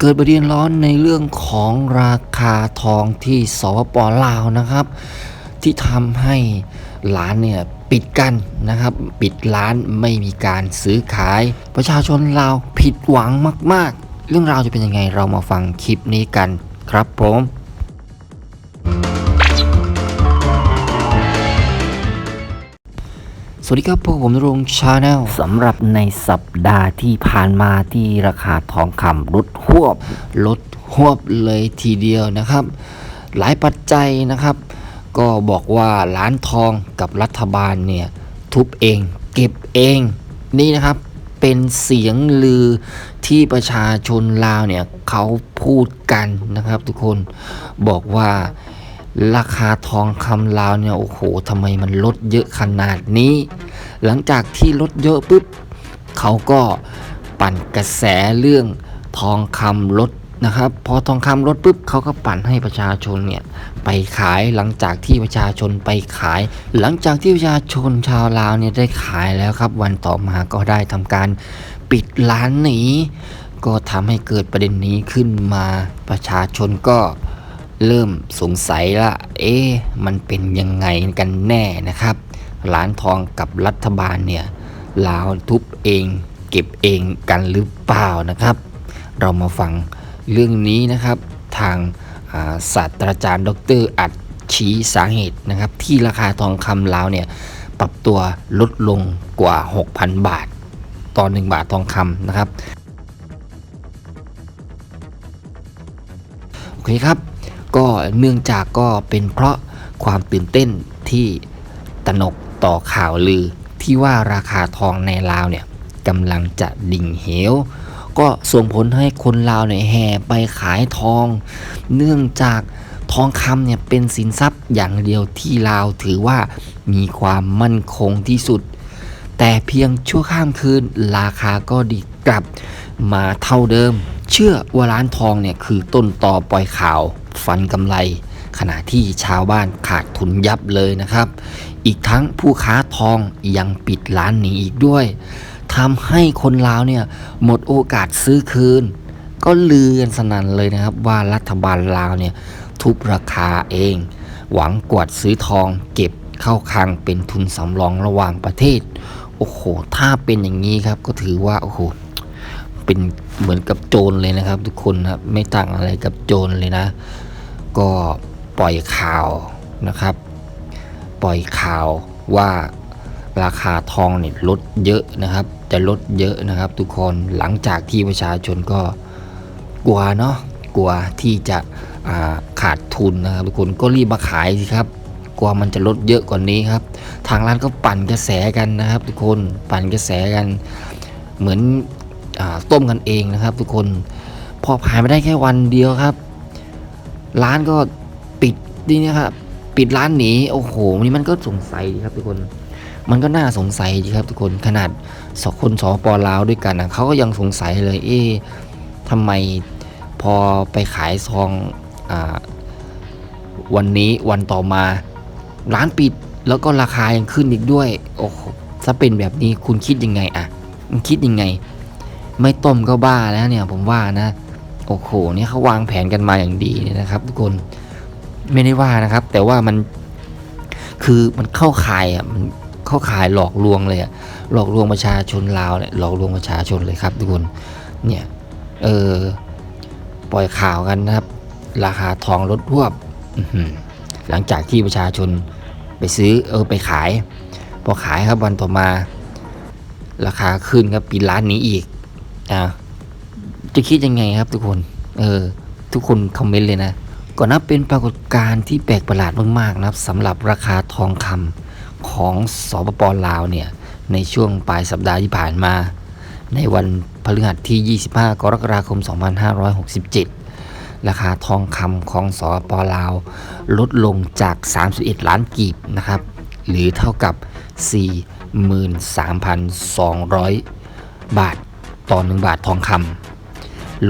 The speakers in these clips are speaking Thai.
เกิดประเด็นร้อนในเรื่องของราคาทองที่สปปลาวนะครับ ที่ทำให้ร้านเนี่ยปิดกันนะครับ ปิดร้านไม่มีการซื้อขาย ประชาชนลาวผิดหวังมาก ๆ เรื่องราวจะเป็นยังไงเรามาฟังคลิปนี้กันครับผม สวัสดีครับพวกผมรงชาแนลสำหรับในสัปดาห์ที่ผ่านมาที่ราคาทองคำลดหวบลดหวบเลยทีเดียวนะครับ หลายปัจจัยนะครับ ก็บอกว่าร้านทองกับรัฐบาลเนี่ยทุบเองเก็บเอง นี่นะครับเป็นเสียงลือที่ประชาชนลาวเนี่ยเขาพูดกันนะครับทุกคนบอกว่า ราคาทองคำลาวเนี่ยโอ้โหทำไมมันลดเยอะขนาดนี้ หลังจากที่ลดเยอะปุ๊บเขาก็ปั่นกระแสเรื่องทองคำลดนะครับพอทองคำลดปุ๊บเขาก็ปั่นให้ประชาชนเนี่ยไปขายหลังจากที่ประชาชนไปขาย หลังจากที่ประชาชนชาวลาวเนี่ยได้ขายแล้วครับ วันต่อมาก็ได้ทำการปิดร้านหนีก็ทำให้เกิดประเด็นนี้ขึ้นมาประชาชนก็ เริ่มสงสัยละเอ๊ะมันเป็นยังไงกันแน่นะครับ ร้านทองกับรัฐบาลเนี่ยลาวทุบเอง เก็บเองกันหรือเปล่านะครับ เรามาฟังเรื่องนี้นะครับทางศาสตราจารย์ ดร อัดชี้สาเหตุนะครับ ที่ราคาทองคำลาวเนี่ยปรับตัวลดลงกว่า 6,000 บาท ต่อ 1 บาททองคำนะครับ โอเคครับ ก็เนื่องจากก็เป็นเพราะความตื่นเต้นที่ตนกต่อข่าวลือ ที่ว่าราคาทองในลาวเนี่ยกำลังจะดิ่งเหว ก็ส่งผลให้คนลาวเนี่ยแห่ไปขายทอง เนื่องจากทองคำเนี่ยเป็นสินทรัพย์อย่างเดียวที่ลาวถือว่ามีความมั่นคงที่สุด แต่เพียงชั่วข้ามคืนราคาก็ดีกลับมาเท่าเดิม เชื่อว่าร้านทองเนี่ยคือต้นต่อปล่อยข่าว ฟันกำไร ขณะที่ชาวบ้านขาดทุนยับเลยนะครับ อีกทั้งผู้ค้าทองยังปิดร้านหนีอีกด้วยทำให้คนลาวเนี่ยหมดโอกาสซื้อคืน ก็ลือกันสนั่นเลยนะครับ ว่ารัฐบาลลาวเนี่ยทุบราคาเอง หวังกวาดซื้อทองเก็บเข้าคลังเป็นทุนสำรองระหว่างประเทศ โอ้โห ถ้าเป็นอย่างนี้ครับก็ถือว่าโอ้โหเป็นเหมือนกับโจรเลยนะครับ ทุกคนครับไม่ต่างอะไรกับโจรเลยนะ ก็ปล่อยข่าวนะครับ ปล่อยข่าวว่าราคาทองเนี่ยลดเยอะนะครับ จะลดเยอะนะครับทุกคนหลังจากที่ประชาชนก็กลัวเนาะกลัวที่จะาขาดทุนนะครับทุกคนก็รีบมาขายสิครับกลัวมันจะลดเยอะกว่านี้ครับ ทางร้านก็ปั่นกระแสกันนะครับ ทุกคนปั่นกระแสกัน เหมือนอต้มกันเองนะครับ ทุกคนพอผ่านไปได้แค่วันเดียวครับ ร้านก็ปิดนี่นะครับปิดร้านหนีโอ้โหนี่มันก็สงสัยดีครับทุกคน มันก็น่าสงสัยดีครับทุกคนขนาดสองคนสปลาวด้วยกันนะเขาก็ยังสงสัยเลย เอ๊ะทำไมพอไปขายซองอวันนี้วันต่อมา ร้านปิดแล้วก็ราคายังขึ้นอีกด้วย โอ้โหถ้าเป็นแบบนี้คุณคิดยังไงอะคิดยังไง ไม่ต้มก็บ้าแล้วเนี่ยผมว่านะ โอ้โหนี่เขาวางแผนกันมาอย่างดีเลยนะครับ ทุกคนไม่ได้ว่านะครับ แต่ว่ามันคือมันเข้าข่ายอะมันเข้าข่ายหลอกลวงเลยอะหลอกลวงประชาชนลาวเนี่ยหลอกลวงประชาชนเลยครับ ทุกคนเนี่ยเออปล่อยข่าวกันนะครับ ราคาทองลดรวบหลังจากที่ประชาชนไปซื้อเออไปขาย พอขายครับวันต่อมา ราคาขึ้นครับปิดร้านนี้อีกอ่า จะคิดยังไงครับทุกคน เออ ทุกคนคอมเมนต์เลยนะก็นับเป็นปรากฏการณ์ที่แปลกประหลาดมากๆนะครับสำหรับราคาทองคำของสปปลาวเนี่ยในช่วงปลายสัปดาห์ที่ผ่านมา ในวันพฤหัสที่ 25 กรกฎาคม 2567 ราคาทองคำของสปปลาว ลดลงจาก 31 ล้านกีบนะครับหรือเท่ากับ 43,200 บาทต่อ 1 บาททองคำ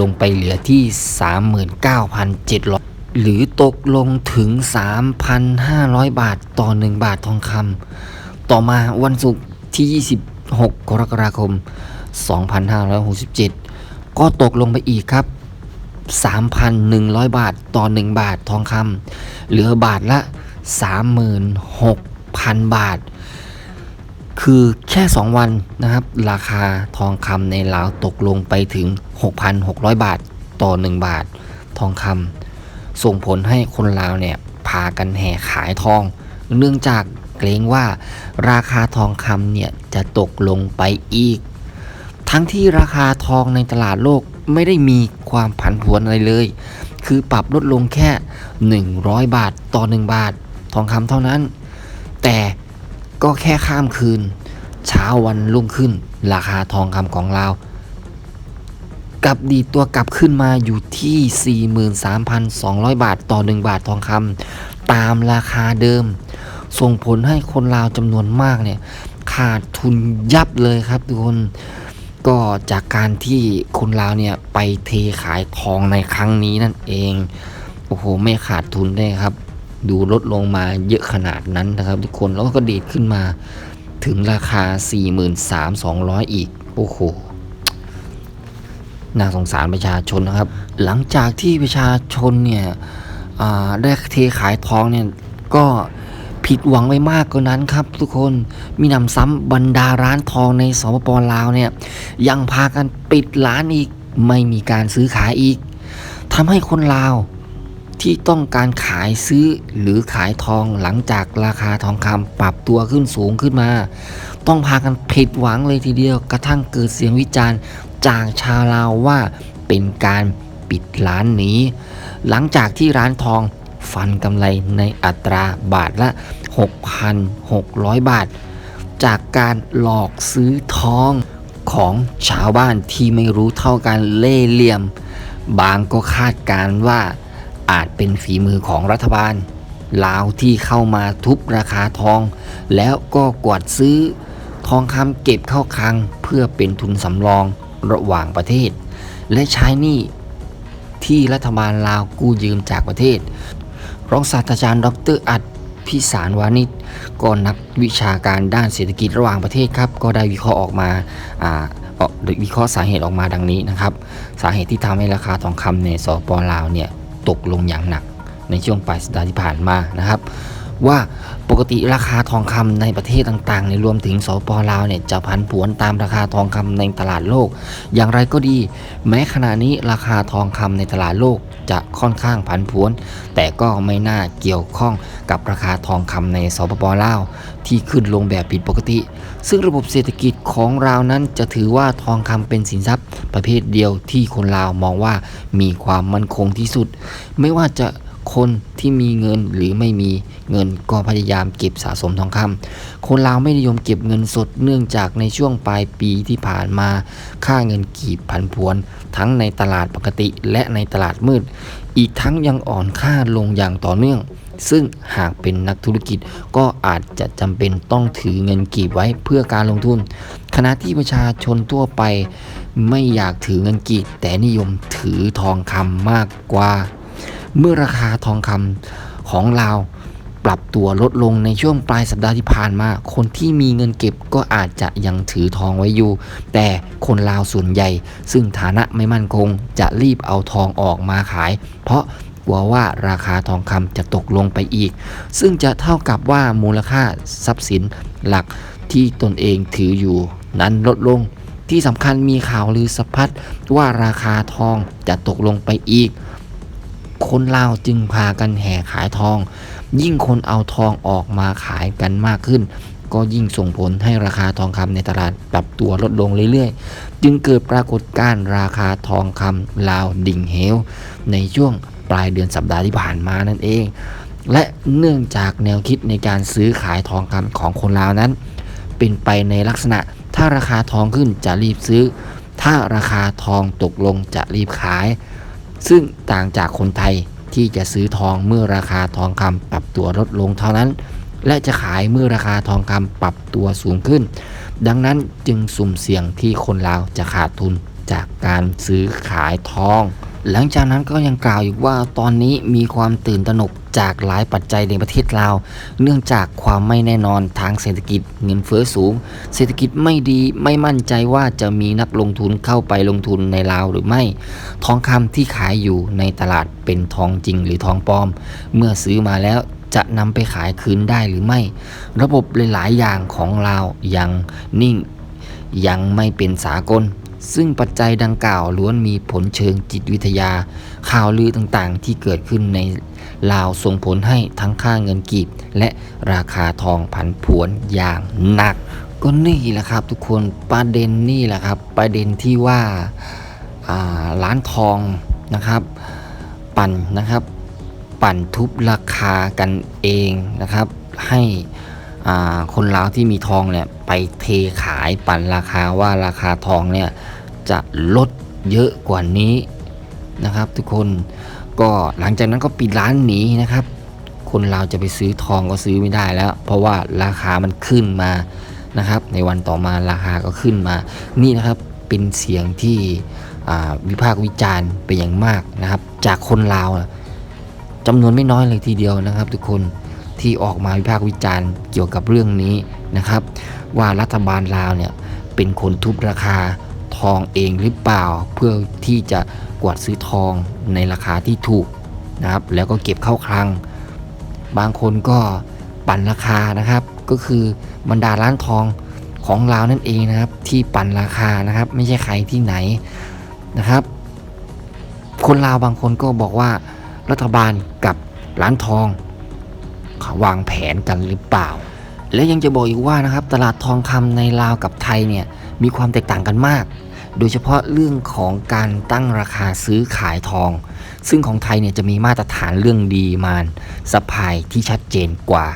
ลงไปเหลือที่ 39,700 หรือตกลงถึง 3,500 บาทต่อ 1 บาททองคำต่อมาวันศุกร์ที่ 26 กรกฎาคม 2567 ก็ตกลงไปอีกครับ 3,100 บาทต่อ 1 บาททองคำเหลือบาทละ 36,000 บาท คือแค่ 2 วันนะครับ ราคาทองคำในลาวตกลงไปถึง 6,600 บาทต่อ 1 บาททองคำส่งผลให้คนลาวเนี่ยพากันแห่ขายทอง เนื่องจากเกรงว่าราคาทองคำเนี่ยจะตกลงไปอีก ทั้งที่ราคาทองในตลาดโลกไม่ได้มีความผันผวนอะไรเลย คือปรับลดลงแค่ 100 บาทต่อ 1 บาททองคำเท่านั้น แต่ ก็แค่ข้ามคืน เช้าวันรุ่งขึ้น ราคาทองคำของเรากลับดีตัวกลับขึ้นมาอยู่ที่ 43,200 บาทต่อ 1 บาททองคำตามราคาเดิม ส่งผลให้คนลาวจำนวนมากเนี่ยขาดทุนยับเลยครับทุกคนก็จากการที่คนลาวเนี่ยไปเทขายทองในครั้งนี้นั่นเอง โอ้โห ไม่ขาดทุนได้ครับ ดูลดลงมาเยอะขนาดนั้นนะครับ ทุกคนแล้วก็ดีดขึ้นมาถึงราคา 43,200 อีก โอ้โหน่าสงสารประชาชนนะครับ หลังจากที่ประชาชนเนี่ยได้เทขายทองเนี่ยก็ผิดหวังไปมากกว่านั้นครับ ทุกคนมีนำซ้ำบรรดาร้านทองในสปปลาวเนี่ยยังพากันปิดร้านอีกไม่มีการซื้อขายอีกทำให้คนลาว ที่ต้องการขายซื้อหรือขายทองหลังจากราคาทองคำปรับตัวขึ้นสูงขึ้นมา ต้องพากันผิดหวังเลยทีเดียวกระทั่งเกิดเสียงวิจารณ์จากชาวลาวว่าเป็นการปิดร้านนี้ หลังจากที่ร้านทองฟันกำไรในอัตราบาทละ 6,600 บาท จากการหลอกซื้อทองของชาวบ้านที่ไม่รู้เท่ากันเล่ห์เหลี่ยม บางก็คาดการณ์ว่า อาจเป็นฝีมือของรัฐบาล ลาวที่เข้ามาทุบราคาทอง แล้วก็กวาดซื้อ ทองคำเก็บเข้าคลังเพื่อเป็นทุนสำรองระหว่างประเทศ และใช้หนี้ที่รัฐบาลลาวกู้ยืมจากประเทศ รองศาสตราจารย์ดรอัดพิสารวานิชก็นักวิชาการด้านเศรษฐกิจระหว่างประเทศครับ ก็ได้วิเคราะห์ออกมาอ่าเอ่อวิเคราะห์สาเหตุออกมาดังนี้นะครับ สาเหตุที่ทำให้ราคาทองคำในสปลาวเนี่ย ตกลงอย่างหนักในช่วงปลายสัปดาห์ที่ผ่านมานะครับ ว่าปกติราคาทองคำในประเทศต่างๆในรวมถึงสปลาวเนี่ยจะผันผวนตามราคาทองคำในตลาดโลก อย่างไรก็ดี แม้ขณะนี้ราคาทองคำในตลาดโลกจะค่อนข้างผันผวน แต่ก็ไม่น่าเกี่ยวข้องกับราคาทองคำในสปปลาว ที่ขึ้นลงแบบผิดปกติ ซึ่งระบบเศรษฐกิจของเรานั้นจะถือว่าทองคำเป็นสินทรัพย์ประเภทเดียวที่คนลาวมองว่ามีความมั่นคงที่สุด ไม่ว่าจะ คนที่มีเงินหรือไม่มีเงินก็พยายามเก็บสะสมทองคำคนลาวไม่นิยมเก็บเงินสดเนื่องจากในช่วงปลายปีที่ผ่านมา ค่าเงินกีบผันผวน ทั้งในตลาดปกติและในตลาดมืด อีกทั้งยังอ่อนค่าลงอย่างต่อเนื่อง ซึ่งหากเป็นนักธุรกิจก็อาจจะจำเป็นต้องถือเงินกีบไว้เพื่อการลงทุน ขณะที่ประชาชนทั่วไป ไม่อยากถือเงินกีบแต่นิยมถือทองคำมากกว่า เมื่อราคาทองคำของเราวปรับตัวลดลงในช่วงปลายสัปดาห์ที่ผ่านมา คนที่มีเงินเก็บก็อาจจะยังถือทองไว้อยู่ แต่คนลาวส่วนใหญ่ ซึ่งฐานะไม่มั่นคงจะรีบเอาทองออกมาขาย เพราะกลัวว่าราคาทองคำจะตกลงไปอีก ซึ่งจะเท่ากับว่ามูลค่าทรัพย์สินหลักที่ตนเองถืออยู่ นั้นลดลง ที่สำคัญมีข่าวลือสะพัดว่าราคาทองจะตกลงไปอีก คนลาวจึงพากันแห่ขายทอง ยิ่งคนเอาทองออกมาขายกันมากขึ้น ก็ยิ่งส่งผลให้ราคาทองคำในตลาดปรับตัวลดลงเรื่อยๆ จึงเกิดปรากฏการณ์ราคาทองคำลาวดิ่งเหว ในช่วงปลายเดือนสัปดาห์ที่ผ่านมานั่นเอง และเนื่องจากแนวคิดในการซื้อขายทองคำของคนลาวนั้น เป็นไปในลักษณะถ้าราคาทองขึ้นจะรีบซื้อ ถ้าราคาทองตกลงจะรีบขาย ซึ่งต่างจากคนไทยที่จะซื้อทองเมื่อราคาทองคำปรับตัวลดลงเท่านั้น และจะขายเมื่อราคาทองคำปรับตัวสูงขึ้น ดังนั้นจึงสุ่มเสี่ยงที่คนลาวจะขาดทุนจากการซื้อขายทอง หลังจากนั้นก็ยังกล่าวอีกว่าตอนนี้มีความตื่นตระหนกจากหลายปัจจัยในประเทศลาว เนื่องจากความไม่แน่นอนทางเศรษฐกิจเงินเฟ้อสูง เศรษฐกิจไม่ดีไม่มั่นใจว่าจะมีนักลงทุนเข้าไปลงทุนในลาวหรือไม่ ทองคำที่ขายอยู่ในตลาดเป็นทองจริงหรือทองปลอม เมื่อซื้อมาแล้วจะนำไปขายคืนได้หรือไม่ ระบบหลายๆอย่างของลาวยังนิ่งยังไม่เป็นสากล ซึ่งปัจจัยดังกล่าวล้วนมีผลเชิงจิตวิทยา ข่าวลือต่างๆ ที่เกิดขึ้นในลาวส่งผลให้ทั้งค่าเงินกีบ และราคาทองผันผวนอย่างหนัก ก็นี่แหละครับทุกคนประเด็นนี่แหละครับ ประเด็นที่ว่าาร้านทองนะครับ ปั่นนะครับ ปั่นทุบราคากันเองนะครับ ให้ คนลาวที่มีทองเนี่ยไปเทขายปั่นราคาว่าราคาทองเนี่ยจะลดเยอะกว่านี้นะครับ ทุกคนก็หลังจากนั้นก็ปิดร้านหนีนะครับ คนลาวจะไปซื้อทองก็ซื้อไม่ได้แล้ว เพราะว่าราคามันขึ้นมานะครับ ในวันต่อมาราคาก็ขึ้นมา นี่นะครับเป็นเสียงที่วิพากษ์วิจารณ์เป็นอย่างมากนะครับ จากคนลาวจำนวนไม่น้อยเลยทีเดียวนะครับ ทุกคน ที่ออกมาวิพากษ์วิจารณ์เกี่ยวกับเรื่องนี้นะครับ ว่ารัฐบาลลาวเนี่ยเป็นคนทุบราคาทองเองหรือเปล่า เพื่อที่จะกวาดซื้อทองในราคาที่ถูกนะครับ แล้วก็เก็บเข้าคลัง บางคนก็ปั่นราคานะครับ ก็คือบรรดาร้านทองของลาวนั่นเองนะครับ ที่ปั่นราคานะครับ ไม่ใช่ใครที่ไหนนะครับ คนลาวบางคนก็บอกว่ารัฐบาลกับร้านทอง วางแผนกันหรือเปล่า และยังจะบอกอีกว่านะครับตลาดทองคำในลาวกับไทยเนี่ยมีความแตกต่างกันมาก โดยเฉพาะเรื่องของการตั้งราคาซื้อขายทอง ซึ่งของไทยเนี่ยจะมีมาตรฐานเรื่องดีมานสปายที่ชัดเจนกว่า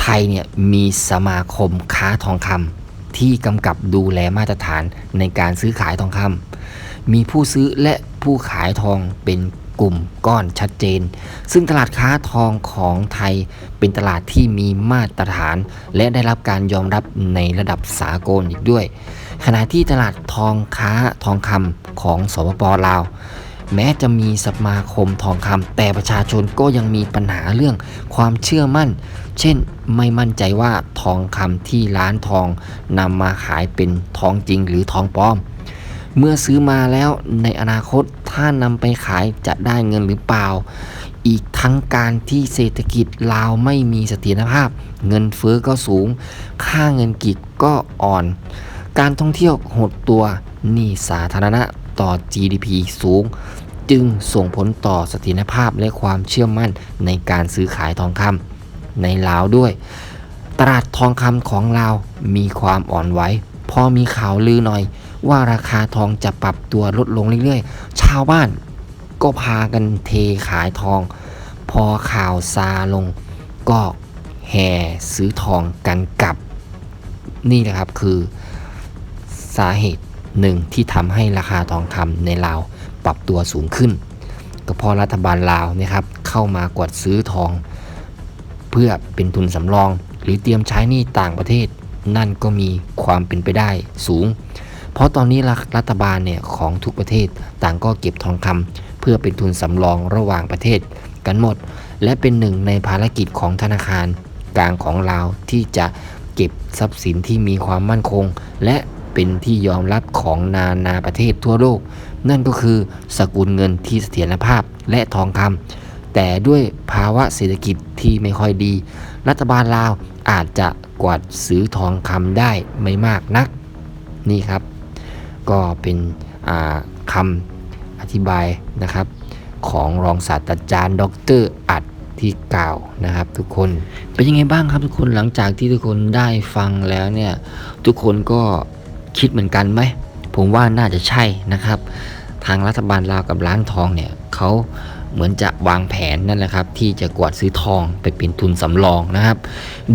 ไทยเนี่ยมีสมาคมค้าทองคำที่กำกับดูแลมาตรฐานในการซื้อขายทองคำมีผู้ซื้อและผู้ขายทองเป็น กลุ่มก้อนชัดเจน ซึ่งตลาดค้าทองของไทยเป็นตลาดที่มีมาตรฐาน และได้รับการยอมรับในระดับสากลอีกด้วย ขณะที่ตลาดทองค้าทองคำของสปปลาวแม้จะมีสมาคมทองคำแต่ประชาชนก็ยังมีปัญหาเรื่องความเชื่อมั่น เช่นไม่มั่นใจว่าทองคำที่ร้านทองนำมาขายเป็นทองจริงหรือทองปลอม เมื่อซื้อมาแล้วในอนาคตถ้านำไปขายจะได้เงินหรือเปล่า อีกทั้งการที่เศรษฐกิจลาวไม่มีเสถียรภาพ เงินเฟ้อก็สูง ค่าเงินกิจก็อ่อน การท่องเที่ยวหดตัวหนี้สาธารณะต่อ GDP สูง จึงส่งผลต่อเสถียรภาพและความเชื่อมั่นในการซื้อขายทองคำในลาวด้วย ตลาดทองคำของลาวมีความอ่อนไหวพอมีข่าวลือหน่อย ว่าราคาทองจะปรับตัวลดลงเรื่อยๆ ชาวบ้านก็พากันเทขายทอง พอข่าวซาลง ก็แห่ซื้อทองกันกลับ นี่แหละครับคือสาเหตุหนึ่งที่ทำให้ราคาทองคำในลาวปรับตัวสูงขึ้น ก็เพราะรัฐบาลลาวนะครับเข้ามากวดซื้อทอง เพื่อเป็นทุนสำรอง หรือเตรียมใช้หนี้ต่างประเทศ นั่นก็มีความเป็นไปได้สูง เพราะตอนนี้รัฐบาลเนี่ยของทุกประเทศต่างก็เก็บทองคำเพื่อเป็นทุนสำรองระหว่างประเทศกันหมด และเป็นหนึ่งในภารกิจของธนาคารกลางของลาวที่จะเก็บทรัพย์สินที่มีความมั่นคง และเป็นที่ยอมรับของนานาประเทศทั่วโลก นั่นก็คือสกุลเงินที่เสถียรภาพและทองคำแต่ด้วยภาวะเศรษฐกิจที่ไม่ค่อยดี รัฐบาลลาวอาจจะกวาดซื้อทองคำได้ไม่มากนัก นี่ครับ ก็เป็นอ่าคำอธิบายนะครับของรองศาสตราจารย์ดรอัดที่กล่าวนะครับทุกคนเป็นยังไงบ้างครับทุกคนหลังจากที่ทุกคนได้ฟังแล้วเนี่ยทุกคนก็คิดเหมือนกันไหมผมว่าน่าจะใช่นะครับ ทางรัฐบาลลาวกับร้านทองเนี่ยเขาเหมือนจะวางแผนนั่นแหละครับที่จะกวาดซื้อทองไปเป็นทุนสำรองนะครับ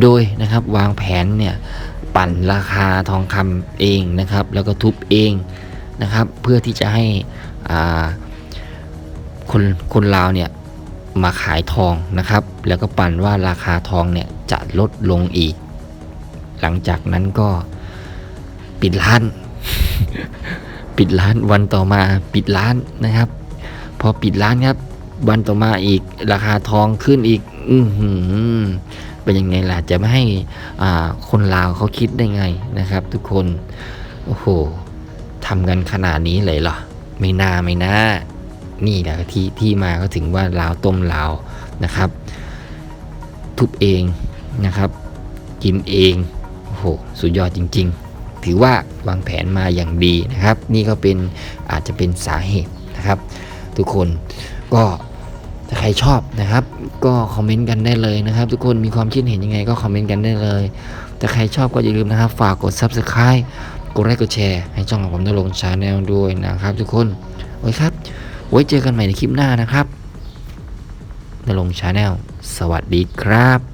โดยนะครับวางแผนเนี่ย ปั่นราคาทองคำเองนะครับ แล้วก็ทุบเองนะครับ เพื่อที่จะให้คนคนลาวเนี่ยมาขายทองนะครับ แล้วก็ปั่นว่าราคาทองเนี่ยจะลดลงอีก หลังจากนั้นก็ปิดร้าน ปิดร้านวันต่อมาปิดร้านนะครับ พอปิดร้านครับ วันต่อมาอีกราคาทองขึ้นอีก อือหือ เป็นยังไงล่ะจะไม่ให้คนลาวเขาคิดได้ไงนะครับ ทุกคนโอ้โหทำกันขนาดนี้เลยเหรอไม่น่าไม่น่านี่แหละที่ที่มาก็ถึงว่าลาวต้มลาวนะครับ ทุบเองนะครับ กินเองโอ้โหสุดยอดจริง ๆ ถือว่าวางแผนมาอย่างดีนะครับ นี่ก็เป็นอาจจะเป็นสาเหตุนะครับ ทุกคนก็ ถ้าใครชอบนะครับ ก็คอมเมนต์กันได้เลยนะครับ ทุกคนมีความคิดเห็นยังไงก็คอมเมนต์กันได้เลยแต่ใครชอบก็อย่าลืมนะครับ ฝากกด Subscribe กดไลค์กดแชร์ให้ช่องของผมได้ลงชาแนลด้วยนะครับ ทุกคนโอ้ยครับ ไว้เจอกันใหม่ในคลิปหน้านะครับนลงชาแนลสวัสดีครับ